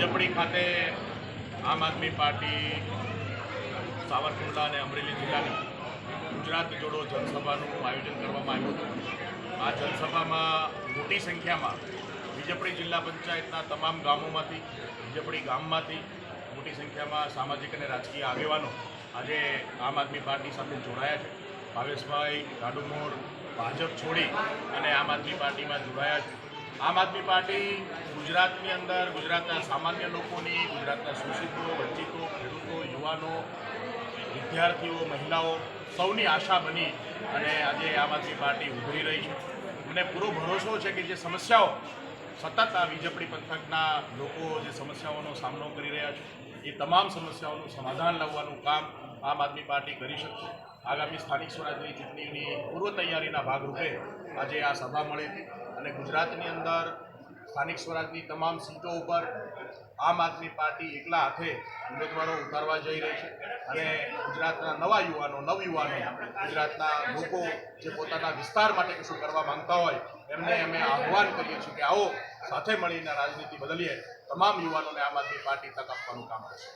વીજપડી ખાતે આમ આદમી પાર્ટી, સાવરકુંડલા અને અમરેલી જિલ્લાની ગુજરાત જોડો જનસભાનું આયોજન કરવામાં આવ્યું હતું. આ જનસભામાં મોટી સંખ્યામાં વિજપડી જિલ્લા પંચાયતના તમામ ગામોમાંથી વિજપડી ગામમાંથી મોટી સંખ્યામાં સામાજિક અને રાજકીય આગેવાનો આજે આમ આદમી પાર્ટી સાથે જોડાયા છે. ભાવેશભાઈ, ગાડુમોર, ભાજપ છોડી અને આમ આદમી પાર્ટીમાં જોડાયા છે. આમ આદમી પાર્ટી ગુજરાતની અંદર, ગુજરાતના સામાન્ય લોકોની, ગુજરાતના શોષિતો, વંચિતો, ખેડૂતો, યુવાનો, વિદ્યાર્થીઓ, મહિલાઓ સૌની આશા બની અને આજે આમ આદમી પાર્ટી ઉભરી રહી છે. મને પૂરો ભરોસો છે કે જે સમસ્યાઓ સતત આ વીજપડી પંથકના લોકો જે સમસ્યાઓનો સામનો કરી રહ્યા છે, એ તમામ સમસ્યાઓનું સમાધાન લાવવાનું કામ આમ આદમી પાર્ટી કરી શકશે. આગામી સ્થાનિક સ્વરાજની ચૂંટણીની પૂર્વ તૈયારીના ભાગરૂપે આજે આ સભા મળી હતી અને ગુજરાતની અંદર સ્થાનિક સ્વરાજની તમામ સીટો ઉપર આમ આદમી પાર્ટી એકલા હાથે ઉમેદવારો ઉતારવા જઈ રહી છે. અને ગુજરાતના નવા યુવાનો નવયુવાનો ગુજરાતના લોકો જે પોતાના વિસ્તાર માટે કશું કરવા માંગતા હોય, એમને અમે આહ્વાન કરીએ છીએ કે આવો, સાથે મળીને રાજનીતિ બદલીએ. તમામ યુવાનોને આમ આદમી પાર્ટી તક આપવાનું કામ કરશે.